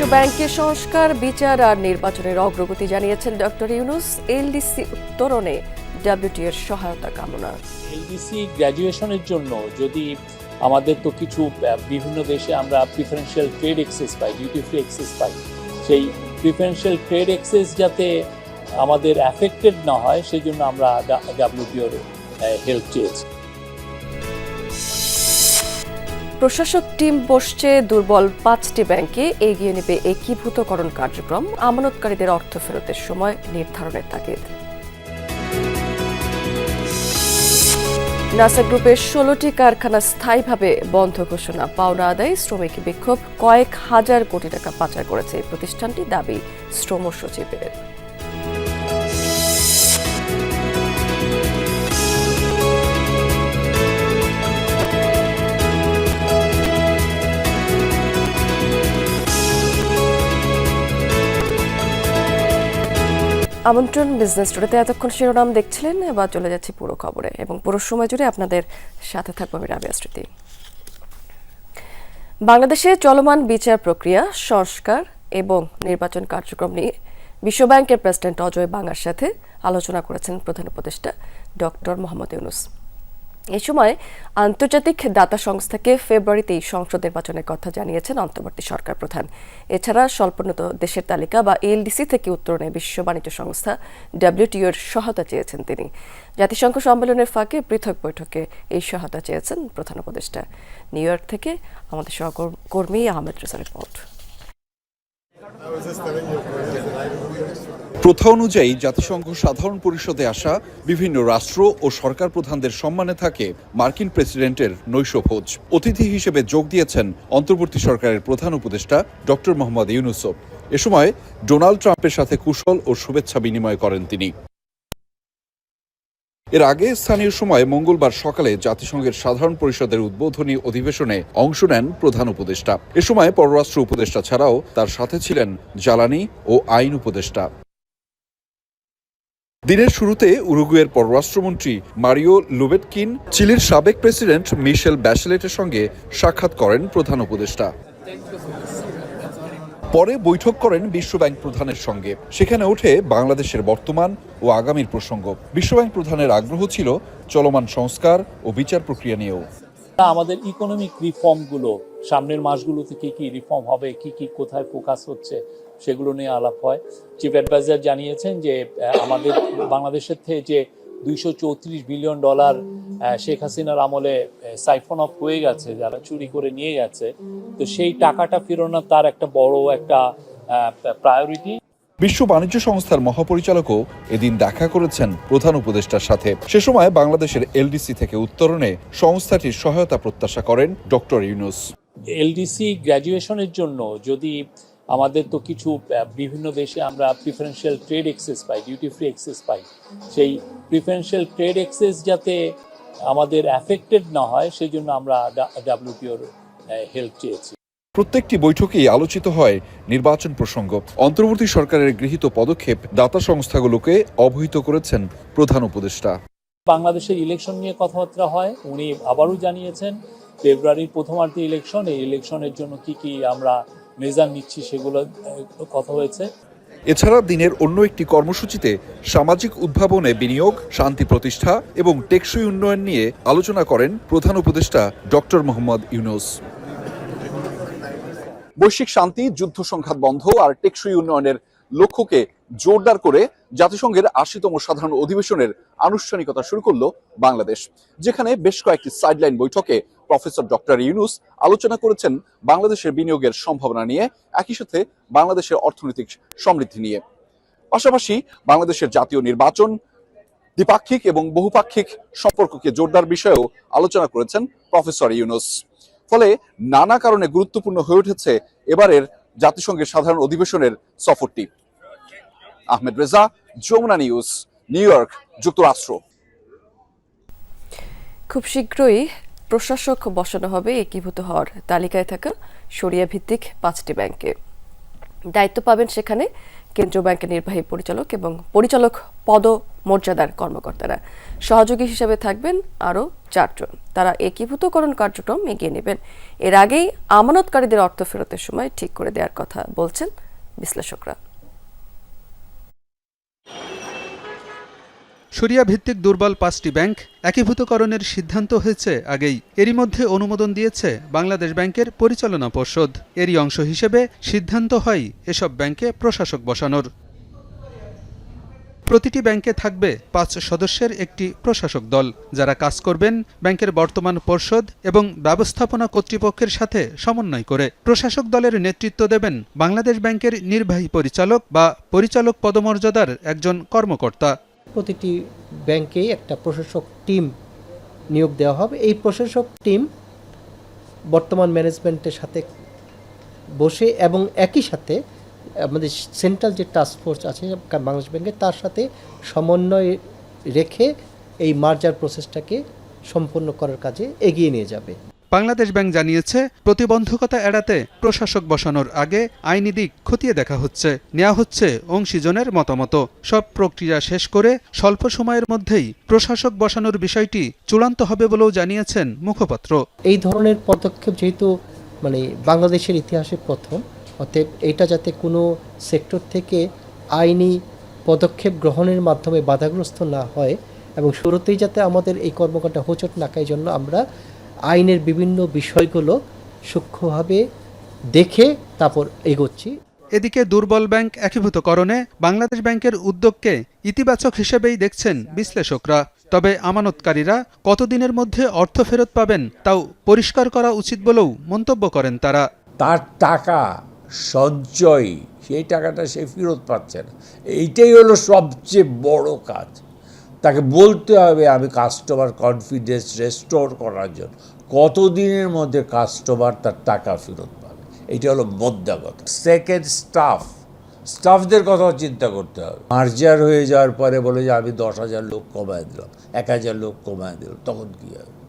বিশ্ব ব্যাংকের সংস্কার, বিচার আর নির্বাচনের অগ্রগতি জানিয়েছেন ডক্টর ইউনুস এলডিসি উত্তরণে ডাব্লিউটি এর সহায়তা কামনা। এলডিসি গ্র্যাজুয়েশনের জন্য যদি আমাদের তো কিছু বিভিন্ন দেশে আমরা প্রিফারেন্সিয়াল ট্রেড এক্সেস পাই ডিউটি ফ্রি এক্সেস পাই, সেই প্রিফারেন্সিয়াল ট্রেড এক্সেস যাতে আমাদের অ্যাফেক্টেড না হয় সেই জন্য আমরা ডাব্লিউটিওর হেল্প চেয়েছি। প্রশাসক টিম বসছে দুর্বল পাঁচটি ব্যাংকে, এগিয়ে নেবে একীভূতকরণ কার্যক্রম। আমানতকারীদের অর্থ ফেরতের সময় নির্ধারণের তাগিদ। নাসা গ্রুপের ষোলোটি কারখানা স্থায়ীভাবে বন্ধ ঘোষণা। পাওনা আদায় শ্রমিক বিক্ষোভ। কয়েক হাজার কোটি টাকা পাচার করেছে প্রতিষ্ঠানটি, দাবি শ্রম সচিবের। আমন্ত্রণ বিজনেস স্টোরিতে এতক্ষণ শিরোনাম দেখছিলেন, এবার চলে যাচ্ছি পুরো খবরে এবং পুরো সময় জুড়ে আপনাদের সাথে থাকব আমি রাবিয়া স্মৃতি। বাংলাদেশে চলমান বিচার প্রক্রিয়া, সংস্কার এবং নির্বাচন কার্যক্রম নিয়ে বিশ্বব্যাংকের প্রেসিডেন্ট অজয় বাঙার সাথে আলোচনা করেছেন প্রধান উপদেষ্টা ডক্টর মোহাম্মদ ইউনুস। এ সময় আন্তর্জাতিক দাতা সংস্থাকে ফেব্রুয়ারিতেই সংসদ নির্বাচনের কথা জানিয়েছেন অন্তর্বর্তী সরকার প্রধান। এছাড়া স্বল্পোন্নত দেশের তালিকা বা এলডিসি থেকে উত্তরণে বিশ্ব বাণিজ্য সংস্থা ডাব্লিউটিওর সহায়তা চেয়েছেন তিনি। জাতিসংঘ সম্মেলনের ফাঁকে পৃথক বৈঠকে এই সহায়তা চেয়েছেন প্রধান উপদেষ্টা। নিউ ইয়র্ক থেকে আমাদের সহকর্মী আহমেদ রেজা রিপোর্ট। প্রথা অনুযায়ী জাতিসংঘ সাধারণ পরিষদে আসা বিভিন্ন রাষ্ট্র ও সরকার প্রধানদের সম্মানে থাকে মার্কিন প্রেসিডেন্টের নৈশভোজ। অতিথি হিসেবে যোগ দিয়েছেন অন্তর্বর্তী সরকারের প্রধান উপদেষ্টা ডক্টর মোহাম্মদ ইউনুসফ এ সময় ডোনাল্ড ট্রাম্পের সাথে কুশল ও শুভেচ্ছা বিনিময় করেন তিনি। এর আগে স্থানীয় সময় মঙ্গলবার সকালে জাতিসংঘের সাধারণ পরিষদের উদ্বোধনী অধিবেশনে অংশ নেন প্রধান উপদেষ্টা। এ সময় পররাষ্ট্র উপদেষ্টা ছাড়াও তার সাথে ছিলেন জ্বালানি ও আইন উপদেষ্টা। দিনের শুরুতে উরুগুয়ের পররাষ্ট্রমন্ত্রী মারিও লুবেটকিন চিলির সাবেক প্রেসিডেন্ট মিশেল ব্যাশেলেটের সঙ্গে সাক্ষাৎ করেন প্রধান উপদেষ্টা। পরে বৈঠক করেন বিশ্বব্যাংক প্রধানের সঙ্গে। সেখানে ওঠে বাংলাদেশের বর্তমান ও আগামীর প্রসঙ্গ। বিশ্বব্যাংক প্রধানের আগ্রহ ছিল চলমান সংস্কার ও বিচার প্রক্রিয়া নিয়েও। আমাদের ইকোনমিক রিফর্মগুলো সামনের মাসগুলোতে কি কি রিফর্ম হবে, কি কি কোথায় ফোকাস হচ্ছে, সেগুলো নিয়ে আলাপ হয়। চিফ অ্যাডভাইজার জানিয়েছেন যে আমাদের বাংলাদেশের থেকে যে দুইশো চৌত্রিশ বিলিয়ন ডলার শেখ হাসিনার আমলে সাইফন অফ হয়ে গেছে, যারা চুরি করে নিয়ে গেছে, তো সেই টাকাটা ফেরানো তার একটা বড় একটা প্রায়োরিটি বিশ্ব বাণিজ্য সংস্থার মহাপরিচালকও এদিন দেখা করেছেন প্রধান উপদেষ্টার সাথে। সে সময় বাংলাদেশের এলডিসি থেকে উত্তরণে সংস্থাটির সহায়তা প্রত্যাশা করেন ডক্টর ইউনুস। এলডিসি গ্র্যাজুয়েশনের জন্য যদি আমাদের তো কিছু বিভিন্ন দেশে আমরা প্রিফারেন্সিয়াল ট্রেড এক্সেস পাই ডিউটি ফ্রি এক্সেস পাই, সেই প্রিফারেন্সিয়াল ট্রেড এক্সেস যাতে আমাদের অ্যাফেক্টেড না হয় সেই জন্য আমরা ডাব্লিউটিওর হেল্প চেয়েছি। প্রত্যেকটি বৈঠকেই আলোচিত হয় নির্বাচন প্রসঙ্গ। অন্তর্বর্তী সরকারের গৃহীত পদক্ষেপ দাতা সংস্থাগুলোকে অবহিত করেছেন প্রধান উপদেষ্টা। বাংলাদেশের ইলেকশন নিয়ে কথাবার্তা হয় উনি আবারও জানিয়েছেন ফেব্রুয়ারির প্রথমার্ধে ইলেকশন এই ইলেকশনের জন্য কি কি আমরা মেজার নিচ্ছি সেগুলো কথা হয়েছে। এছাড়া দিনের অন্য একটি কর্মসূচিতে সামাজিক উদ্ভাবনে বিনিয়োগ শান্তি প্রতিষ্ঠা এবং টেকসই উন্নয়ন নিয়ে আলোচনা করেন প্রধান উপদেষ্টা ডক্টর মোহাম্মদ ইউনুস। বৈশ্বিক শান্তি, যুদ্ধ সংঘাত বন্ধ আর টেকসই উন্নয়নের লক্ষ্যকে জোরদার করে জাতিসংঘের আশিতম সাধারণ অধিবেশনের আনুষ্ঠানিকতা শুরু করল বাংলাদেশ, যেখানে বেশ কয়েকটি সাইডলাইন বৈঠকে প্রফেসর ডক্টর ইউনুস আলোচনা করেছেন বাংলাদেশের বিনিয়োগের সম্ভাবনা নিয়ে, একই সাথে বাংলাদেশের অর্থনৈতিক সমৃদ্ধি নিয়ে। পাশাপাশি বাংলাদেশের জাতীয় নির্বাচন, দ্বিপাক্ষিক এবং বহুপাক্ষিক সম্পর্ককে জোরদার বিষয়েও আলোচনা করেছেন প্রফেসর ইউনুস। ফলে নানা কারণে গুরুত্বপূর্ণ হয়ে উঠেছে এবারের জাতিসংঘের সাধারণ অধিবেশনের সফরটি। Ahmed Reza, Jamuna news, New York, যুক্তরাষ্ট্র। খুব শীঘ্রই প্রশাসক বসানো হবে একীভূত হওয়ার তালিকায় থাকা সরিয়া ভিত্তিক পাঁচটি ব্যাংকে। দায়িত্ব পাবেন সেখানে কেন্দ্রীয় ব্যাংকের নির্বাহী পরিচালক এবং পরিচালক পদ মর্যাদার কর্মকর্তারা। সহযোগী হিসেবে থাকবেন আরও চারজন। তারা একীভূতকরণ কার্যক্রম এগিয়ে নেবেন। এর আগেই আমানতকারীদের অর্থ ফেরতের সময় ঠিক করে দেওয়ার কথা বলছেন বিশ্লেষকরা। সরিয়া ভিত্তিক দুর্বল পাঁচটি ব্যাংক একীভূতকরণের সিদ্ধান্ত হয়েছে আগেই। এরই মধ্যে অনুমোদন দিয়েছে বাংলাদেশ ব্যাংকের পরিচালনা পর্ষদ। এরই অংশ হিসেবে সিদ্ধান্ত হয় এসব ব্যাংকে প্রশাসক বসানোর। প্রতিটি ব্যাংকে থাকবে পাঁচ সদস্যের একটি প্রশাসক দল। যারা কাজ করবেন, ব্যাংকের বর্তমান পর্ষদ এবং ব্যবস্থাপনা কর্তৃপক্ষের সাথে সমন্বয় করে। প্রশাসক দলের নেতৃত্ব দেবেন বাংলাদেশ ব্যাংকের নির্বাহী পরিচালক বা পরিচালক পদমর্যাদার একজন কর্মকর্তা। প্রতিটি ব্যাংকেই একটা প্রশাসক টিম নিয়োগ দেওয়া হবে। এই প্রশাসক টিম বর্তমান ম্যানেজমেন্টের সাথে বসে এবং একই সাথে আমাদের সেন্ট্রাল যে টাস্ক ফোর্স আছে বাংলাদেশ ব্যাংকের তার সাথে সমন্বয় রেখে এই মার্জার প্রসেসটাকে সম্পন্ন করার কাজে এগিয়ে নিয়ে যাবে। বাংলাদেশ ব্যাংক জানিয়েছে প্রতিবন্ধকতা এড়াতে প্রশাসক বসানোর আগে আইনি দিক খতিয়ে দেখা হচ্ছে। নেওয়া হচ্ছে অংশীজনের মতামত। সব প্রক্রিয়া শেষ করে স্বল্প সময়ের মধ্যেই প্রশাসক বসানোর বিষয়টি চূড়ান্ত হবে বলেও জানিয়েছেন মুখপাত্র। এই ধরনের পদক্ষেপ যেহেতু মানে বাংলাদেশের ইতিহাসে প্রথম অতএব এটা যাতে কোনো সেক্টর থেকে আইনি পদক্ষেপ গ্রহণের মাধ্যমে বাধাগ্রস্ত না হয় এবং শুরুতেই যাতে আমাদের এই কর্মকাণ্ডটা হোঁচট না খায় জন্য আমরা আইনের বিভিন্ন বিষয়গুলো সূক্ষ্মভাবে দেখে তারপর এগোচ্ছি। এদিকে দুর্বল ব্যাংক একীভূতকরণে বাংলাদেশ ব্যাংকের উদ্যোগকে ইতিবাচক হিসেবেই দেখছেন বিশ্লেষকরা। তবে আমানতকারীরা কতদিনের মধ্যে অর্থ ফেরত পাবেন তাও পরিষ্কার করা উচিত বলেও মন্তব্য করেন তারা। তার টাকা সঞ্চয়, সেই টাকাটা সে ফেরত পাচ্ছে না। এইটাই হলো সবচেয়ে বড় কাজ। তাকে বলতে হবে, আমি কাস্টমার কনফিডেন্স রেস্টোর করার জন্য। কতদিনের মধ্যে কাস্টমার তার টাকা ফেরত পাবে? এইটা হলো মোদ্দা কথা। সেকেন্ড স্টাফ স্টাফদের কথাও চিন্তা করতে হবে। মার্জার হয়ে যাওয়ার পরে বলে যে, আমি দশ হাজার লোক কমায় দিলাম, এক হাজার লোক কমায় দিলাম। তখন কী হবে?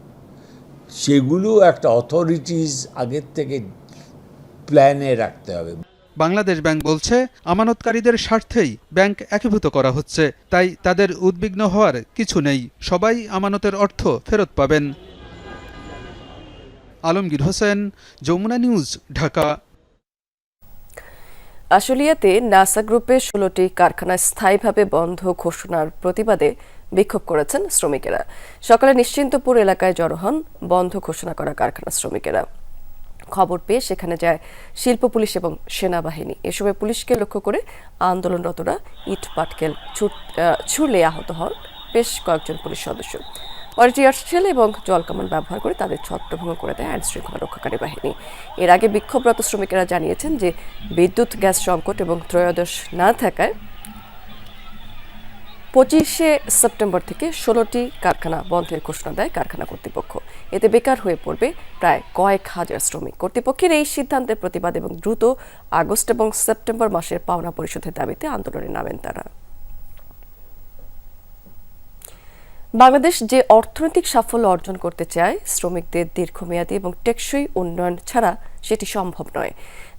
সেগুলো একটা অথরিটিস আগের থেকে প্ল্যানে রাখতে হবে। বাংলাদেশ ব্যাংক বলছে আমানতকারীদের স্বার্থেই ব্যাংক একীভূত করা হচ্ছে তাই তাদের উদ্বিগ্ন হওয়ার কিছু নেই। সবাই আমানতের অর্থ ফেরত পাবেন। আলমগীর হোসেন যমুনা নিউজ ঢাকা। আশুলিয়াতে নাসা গ্রুপের ষোলোটি কারখানা স্থায়ীভাবে বন্ধ ঘোষণার প্রতিবাদে বিক্ষোভ করেছেন শ্রমিকেরা। সকালে নিশ্চিন্তপুর এলাকায় জড়ো হন বন্ধ ঘোষণা করা কারখানা শ্রমিকেরা। খবর পেয়ে সেখানে যায় শিল্প, পুলিশ এবং সেনাবাহিনী। এ পুলিশকে লক্ষ্য করে আন্দোলনরতরা ইট, পাটকেল ছুড়লে আহত হন বেশ কয়েকজন পুলিশ সদস্য। পরে এবং জলকামান ব্যবহার করে তাদের ছত্রভঙ্গ করে দেয় আইন শৃঙ্খলা রক্ষাকারী বাহিনী। এর আগে বিক্ষোভরত শ্রমিকেরা জানিয়েছেন যে বিদ্যুৎ, গ্যাস সংকট এবং ত্রয়োদশ না থাকায় পঁচিশে সেপ্টেম্বর থেকে ষোলোটি কারখানা বন্ধের ঘোষণা দেয় কারখানা কর্তৃপক্ষ। এতে বেকার হয়ে পড়বে প্রায় কয়েক হাজার শ্রমিক। কর্তৃপক্ষের এই সিদ্ধান্তের প্রতিবাদ এবং দ্রুত আগস্ট এবং সেপ্টেম্বর মাসের পাওনা পরিশোধের দাবিতে আন্দোলনে নামেন তারা। বাংলাদেশ যে অর্থনৈতিক সাফল্য অর্জন করতে চায়, শ্রমিকদের দীর্ঘমেয়াদী এবং টেকসই উন্নয়ন ছাড়া সেটি সম্ভব নয়।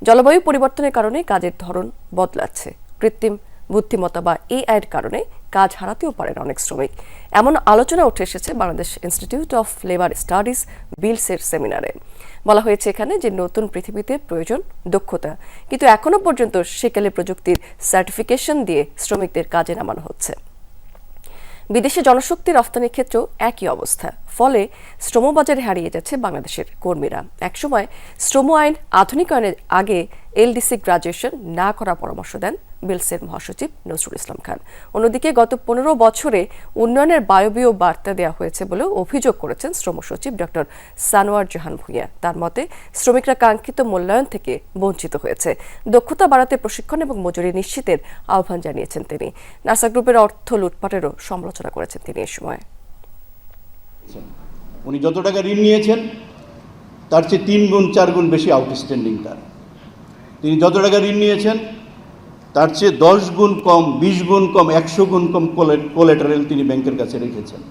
জলবায়ু পরিবর্তনের কারণে কাজের ধরন বদলাচ্ছে। কৃত্রিম বুদ্ধিমত্তা বা এআই এর কারণে কাজ হারাতেও পারেন অনেক শ্রমিক। এমন আলোচনা উঠে এসেছে Bangladesh institute of labour studies বিলসের সেমিনারে বলা হয়েছে এখানে যে নতুন পৃথিবীতে প্রয়োজন দক্ষতা। কিন্তু এখনও পর্যন্ত সেকেলে প্রযুক্তির সার্টিফিকেশন দিয়ে শ্রমিকদের কাজে নামানো হচ্ছে। বিদেশে জনশক্তি রফতানির ক্ষেত্রেও একই অবস্থা। ফলে শ্রমবাজারে হারিয়ে যাচ্ছে বাংলাদেশের কর্মীরা। একসময় শ্রম আইন আধুনিকায়নের আগে এলডিসি গ্রাজুয়েশন না করার পরামর্শ দেন বিলসের মহাসচিব নজরুল ইসলাম খান। অন্যদিকে গত পনেরো বছরে উন্নয়নের বায়বীয় বার্তা দেওয়া হয়েছে বলেও অভিযোগ করেছেন শ্রম সচিব ডক্টর সানোয়ার জাহান ভূঁইয়া। তার মতে, শ্রমিকরা কাঙ্ক্ষিত মূল্যায়ন থেকে বঞ্চিত হয়েছে। দক্ষতা বাড়াতে প্রশিক্ষণ এবং মজুরি নিশ্চিতের আহ্বান জানিয়েছেন তিনি। নাসা গ্রুপের অর্থ লুটপাটেরও সমালোচনা করেছেন তিনি এ সময়। উনি যত টাকা ঋণ নিয়েছেন, তার চেয়ে তিন গুণ, চার গুণ বেশি আউটস্ট্যান্ডিং তার। তিনি যত টাকা ঋণ নিয়েছেন তার চেয়ে দশ গুণ কম বিশ গুণ কম একশো গুণ কম কোলেটারেল তিনি ব্যাংকের কাছে রেখেছেন।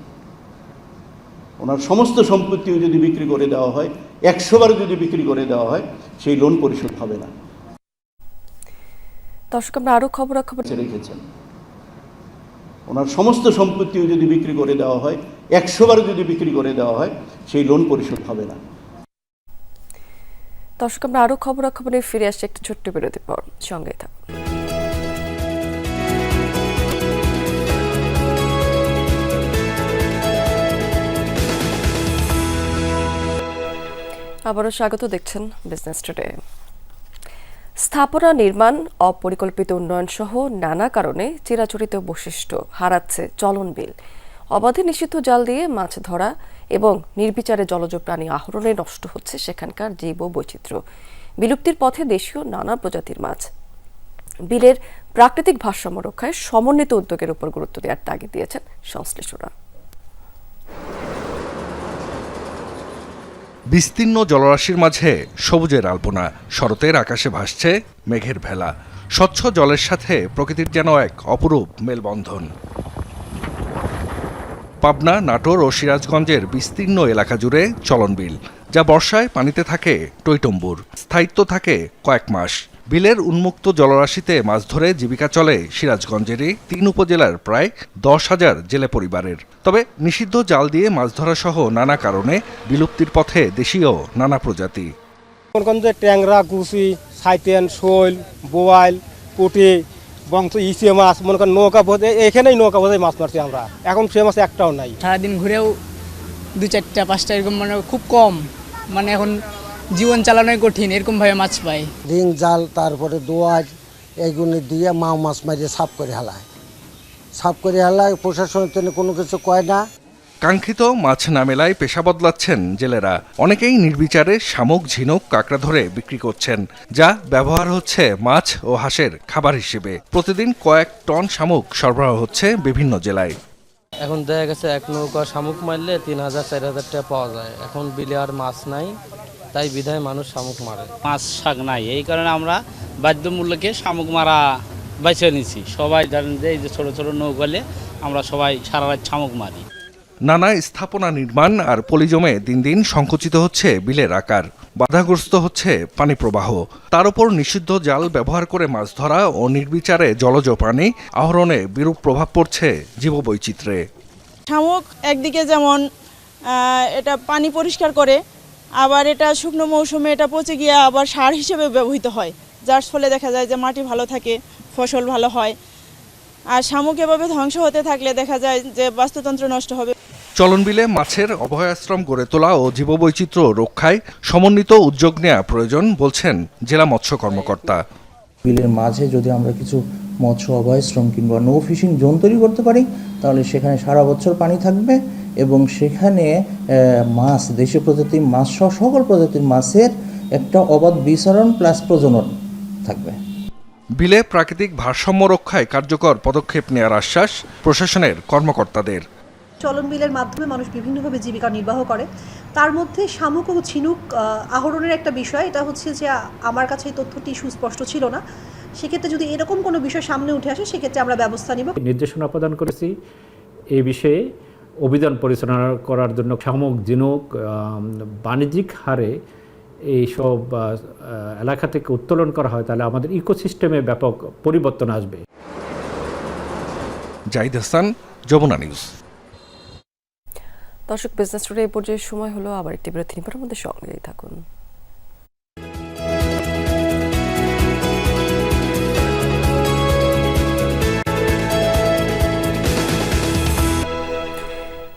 ওনার সমস্ত সম্পত্তিও যদি বিক্রি করে দেওয়া হয় একশো বার যদি বিক্রি করে দেওয়া হয় সেই লোন পরিশোধ হবে না। দর্শক আমরা আরও খবরাখবর রেখেছেন। ওনার সমস্ত সম্পত্তিও যদি বিক্রি করে দেওয়া হয় একশো বারও যদি বিক্রি করে দেওয়া হয় সেই লোন পরিশোধ হবে না। দর্শক আমরা আরও খবরাখবরে ফিরে আসছি একটা ছোট্ট বিরতির পর। সঙ্গে থাকুন। আবারও স্বাগত দেখছেন বিজনেস টুডে স্থাপনা নির্মাণ, অপরিকল্পিত উন্নয়ন সহ নানা কারণে চিরাচরিত বৈশিষ্ট্য হারাচ্ছে চলন বিল। অবাধে নিষিদ্ধ জাল দিয়ে মাছ ধরা এবং নির্বিচারে জলজ প্রাণী আহরণে নষ্ট হচ্ছে সেখানকার জীব বৈচিত্র্য বিলুপ্তির পথে দেশীয় নানা প্রজাতির মাছ। বিলের প্রাকৃতিক ভারসাম্য রক্ষায় সমন্বিত উদ্যোগের উপর গুরুত্ব দেওয়ার তাগিদ দিয়েছেন সংশ্লিষ্টরা। বিস্তীর্ণ জলরাশির মাঝে সবুজের আলপনা, শরতের আকাশে ভাসছে মেঘের ভেলা, স্বচ্ছ জলের সাথে প্রকৃতির যেন এক অপরূপ মেলবন্ধন। পাবনা, নাটোর ও সিরাজগঞ্জের বিস্তীর্ণ এলাকা জুড়ে চলনবিল যা বর্ষায় পানিতে থাকে টৈটম্বুর, স্থায়িত্ব থাকে কয়েক মাস। বিলের উন্মুক্ত জলরাশিতে মাছ ধরে জীবিকা চলে সিরাজগঞ্জেরই তিন উপজেলার প্রায় দশ হাজার জেলে পরিবারের। তবে নিষিদ্ধ জাল দিয়ে মাছ ধরা সহ নানা কারণে বিলুপ্তির পথে দেশীয় নানা প্রজাতি। মনে করেন যে ট্যাংরা কুচি সাইতেন শোল বোয়াল পুটি বংশ ইসে মাছ মনে করেন নৌকা বোঝে এখানেই নৌকা বোঝাই মাছ মারছি আমরা। এখন সে মাছ একটাও নাই। সারাদিন ঘুরেও দু চারটা পাঁচটা এরকম মানে খুব কম। মানে এখন জীবন চালানোই কঠিন এরকমভাবে মাছ পাই রিং জাল তারপরে দোয়ার এইগুলি দিয়ে মাও মাছ মারিয়ে সাফ করে হেলায়। সাফ করে হেলায় প্রশাসনের জন্য কোনো কিছু কয় না। কাঙ্ক্ষিত মাছ না মেলায় পেশা বদলাচ্ছেন জেলেরা। অনেকেই নির্বিচারে শামুক ঝিনুক কাঁকড়া ধরে বিক্রি করছেন যা ব্যবহার হচ্ছে মাছ ও হাঁসের খাবার হিসেবে। প্রতিদিন কয়েক টন শামুক সরবরাহ হচ্ছে বিভিন্ন জেলায়। এখন দেখা গেছে এক নৌকা শামুক মারলে তিন হাজার চার হাজার টাকা পাওয়া যায়। এখন বিলে আর মাছ নাই। তাই বিধায় মানুষ শামুক মারে। মাছ শাক নাই এই কারণে আমরা বাধ্যমূল্যকে শামুক মারা বেছে নিছি। সবাই ধরেন যে এই যে ছোটো ছোটো নৌকালে আমরা সবাই সারা রাত শামুক মারি। নানা স্থাপনা নির্মাণ আর পলিজমে দিন দিন সংকুচিত হচ্ছে বিলের আকার। বাধাগ্রস্ত হচ্ছে পানি প্রবাহ। তার উপর নিষিদ্ধ জাল ব্যবহার করে মাছ ধরা ও নির্বিচারে জলজ প্রাণী আহরণে বিরূপ প্রভাব পড়ছে জীববৈচিত্র্যে। শামুক একদিকে যেমন এটা পানি পরিষ্কার করে আবার এটা শুকনো মৌসুমে এটা পচে গিয়ে আবার সার হিসেবে ব্যবহৃত হয় যার ফলে দেখা যায় যে মাটি ভালো থাকে ফসল ভালো হয়। আর শামুক এভাবে ধ্বংস হতে থাকলে দেখা যায় যে বাস্তুতন্ত্র নষ্ট হবে। চলনবিলে মাছের অভয়াশ্রম গড়ে তোলা ও জীববৈচিত্র্য রক্ষায় সমন্বিত উদ্যোগ নেওয়া প্রয়োজন বলছেন জেলা মৎস্য কর্মকর্তা। বিলের মাঝে যদি আমরা কিছু মৎস্য অভয়াশ্রম কিংবা নো ফিশিং জোন তৈরি করতে পারি তাহলে সেখানে সারা বছর পানি থাকবে। এবং সেখানে মাছ দেশীয় প্রজাতির মাছ সহ সকল প্রজাতির মাছের একটা অবাধ বিচরণ প্লাস প্রজনন থাকবে। বিলে প্রাকৃতিক ভারসাম্য রক্ষায় কার্যকর পদক্ষেপ নেওয়ার আশ্বাস প্রশাসনের কর্মকর্তাদের। চলন বিলের মাধ্যমে মানুষ বিভিন্নভাবে জীবিকা নির্বাহ করে। তার মধ্যে শামুক ও ঝিনুক আহরণের একটা বিষয়। এটা হচ্ছে যে আমার কাছে এই তথ্যটি সুস্পষ্ট ছিল না। সেক্ষেত্রে যদি এরকম কোনো বিষয় সামনে উঠে আসে সেক্ষেত্রে আমরা ব্যবস্থা নিব। নির্দেশনা প্রদান করেছি। এই বিষয়ে অভিযান পরিচালনা করার জন্য শামুক জিনুক বাণিজ্যিক হারে এইসব এলাকা থেকে উত্তোলন করা হয় তাহলে আমাদের ইকোসিস্টেমে ব্যাপক পরিবর্তন আসবে। জাহিদ হাসান যমুনা নিউজ। দর্শক বিজনেস টুডে এই পর্যায়ে সময় হলো আবার একটি বিরতি নিবার মধ্যে সঙ্গেই থাকুন।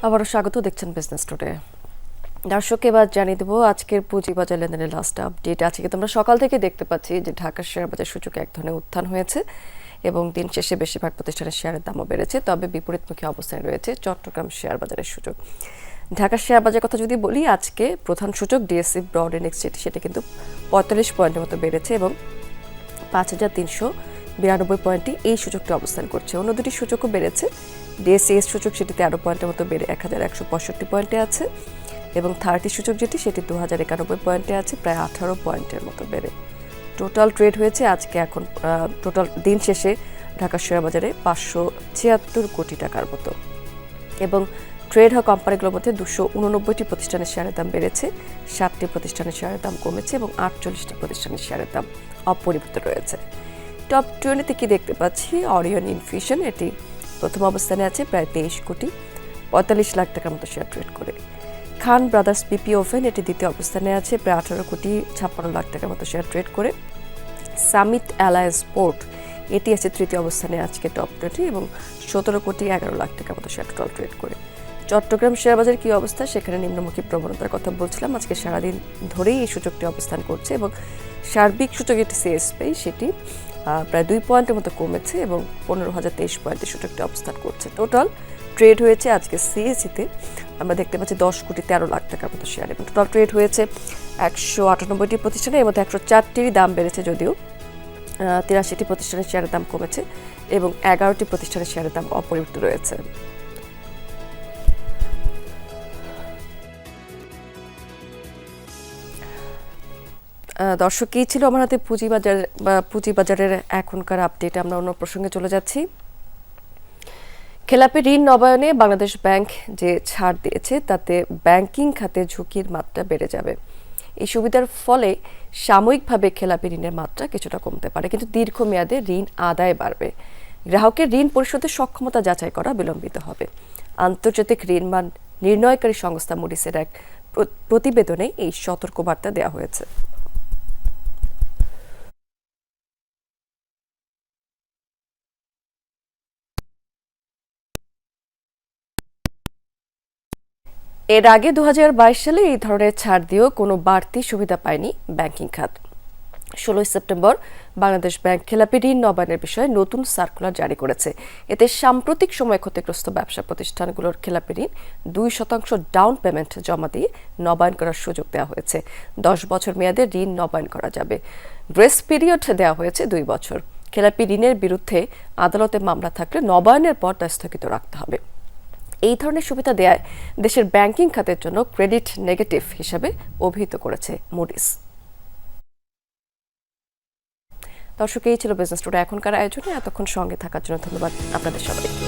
আবারও স্বাগত দেখছেন বিজনেস টুডে দর্শক, এবার জানিয়ে দেবো আজকের পুঁজিবাজার লেনদেনের লাস্ট আপডেট আজকে তোমরা সকাল থেকে দেখতে পাচ্ছি যে ঢাকার শেয়ার বাজার সূচকে এক ধরনের উত্থান হয়েছে এবং দিন শেষে বেশিরভাগ প্রতিষ্ঠানের শেয়ারের দামও বেড়েছে, তবে বিপরীতমুখী অবস্থানে রয়েছে চট্টগ্রাম শেয়ার বাজারের সূচক। ঢাকার শেয়ার বাজার কথা যদি বলি, আজকে প্রধান সূচক ডিএসসি ব্রড ইন্ডেক্স যেটি, সেটা কিন্তু পঁয়তাল্লিশ পয়েন্টের মতো বেড়েছে এবং পাঁচ হাজার তিনশো বিরানব্বই পয়েন্টে এই সূচকটি অবস্থান করছে। অন্য দুটি সূচকও বেড়েছে। ডিএসসিএস সূচক সেটি তেরো পয়েন্টের মতো বেড়ে এক হাজার একশো পঁয়ষট্টি পয়েন্টে আছে এবং থার্টি সূচক যেটি সেটি দু হাজার একানব্বই পয়েন্টে আছে, প্রায় আঠারো পয়েন্টের মতো বেড়ে। টোটাল ট্রেড হয়েছে আজকে এখন টোটাল দিন শেষে ঢাকা শেয়ার বাজারে পাঁচশো ছিয়াত্তর কোটি টাকার মতো। এবং ট্রেড হওয়া কোম্পানিগুলোর মধ্যে দুশো উননব্বইটি প্রতিষ্ঠানের শেয়ারের দাম বেড়েছে, ষাটটি প্রতিষ্ঠানের শেয়ারের দাম কমেছে এবং আটচল্লিশটি প্রতিষ্ঠানের শেয়ারের দাম অপরিবর্তিত রয়েছে। টপ টোয়েন্টিতে কি দেখতে পাচ্ছি? অরিয়ন ইনফিউশন এটি প্রথম অবস্থানে আছে প্রায় তেইশ কোটি পঁয়তাল্লিশ লাখ টাকার মতো শেয়ার ট্রেড করে। খান ব্রাদার্স পিপি ওভেন এটি দ্বিতীয় অবস্থানে আছে, প্রায় আঠারো কোটি ছাপ্পান্ন লাখ টাকার মতো শেয়ার ট্রেড করে। সামিট অ্যালায়েন্স পোর্ট, এটি আছে তৃতীয় অবস্থানে আজকে টপ টোয়েন্টি এবং সতেরো কোটি এগারো লাখ টাকার মতো শেয়ার টোটাল ট্রেড করে। চট্টগ্রাম শেয়ার বাজার কী অবস্থা? সেখানে নিম্নমুখী প্রবণতার কথা বলছিলাম। আজকে সারাদিন ধরেই এই সূচকটি অবস্থান করছে এবং সার্বিক সূচক যেটি সিএসপি সেটি প্রায় দুই পয়েন্টের মতো কমেছে এবং পনেরো হাজার তেইশ পয়েন্টে সূচকটি অবস্থান করছে। টোটাল ট্রেড হয়েছে আজকে সিএসিতে আমরা দেখতে পাচ্ছি দশ কোটি তেরো লাখ টাকার মতো শেয়ার এবং টোটাল ট্রেড হয়েছে একশো আটানব্বইটি প্রতিষ্ঠানে এর মধ্যে একশো চারটিরই দাম বেড়েছে যদিও তিরাশিটি প্রতিষ্ঠানের শেয়ারের দাম কমেছে এবং এগারোটি প্রতিষ্ঠানের শেয়ারের দাম অপরিবর্তিত রয়েছে। দর্শক কী ছিল আমার হাতে পুঁজিবাজার বা পুঁজিবাজারের এখনকার আপডেট। আমরা অন্য প্রসঙ্গে চলে যাচ্ছি। খেলাপি ঋণ নবায়নে বাংলাদেশ ব্যাংক যে ছাড় দিয়েছে, তাতে ব্যাংকিং খাতে ঝুঁকির মাত্রা বেড়ে যাবে। এই সুবিধার ফলে সাময়িকভাবে খেলাপি ঋণের মাত্রা কিছুটা কমতে পারে, কিন্তু দীর্ঘমেয়াদে ঋণ আদায় বাড়বে। গ্রাহকের ঋণ পরিশোধের সক্ষমতা যাচাই করা বিলম্বিত হবে। আন্তর্জাতিক ঋণ মান নির্ণয়কারী সংস্থা মুডিসের এক প্র- প্রতিবেদনে এই সতর্কবার্তা দেওয়া হয়েছে। এর আগে দু হাজার বাইশ সালে এই ধরনের ছাড় দিয়েও কোনো বাড়তি সুবিধা পায়নি ব্যাংকিং খাত। ষোলোই সেপ্টেম্বর বাংলাদেশ ব্যাংক খেলাপি ঋণ নবায়নের বিষয়ে নতুন সার্কুলার জারি করেছে। এতে সাম্প্রতিক সময় ক্ষতিগ্রস্ত ব্যবসা প্রতিষ্ঠানগুলোর খেলাপি ঋণ দুই শতাংশ ডাউন পেমেন্ট জমা দিয়ে নবায়ন করার সুযোগ দেওয়া হয়েছে। দশ বছর মেয়াদে ঋণ নবায়ন করা যাবে। গ্রেস পিরিয়ড দেওয়া হয়েছে দুই বছর। খেলাপি ঋণের বিরুদ্ধে আদালতে মামলা থাকলে নবায়নের পর তা স্থগিত রাখতে হবে। এই ধরনের সুবিধা দেয় দেশের ব্যাংকিং খাতের জন্য ক্রেডিট নেগেটিভ হিসাবে অভিহিত করেছে মুডিস দর্শক, এই ছিল বিজনেস টুডে এখনকার আয়োজনে এতক্ষণ সঙ্গে থাকার জন্য ধন্যবাদ আপনাদের সবাইকে।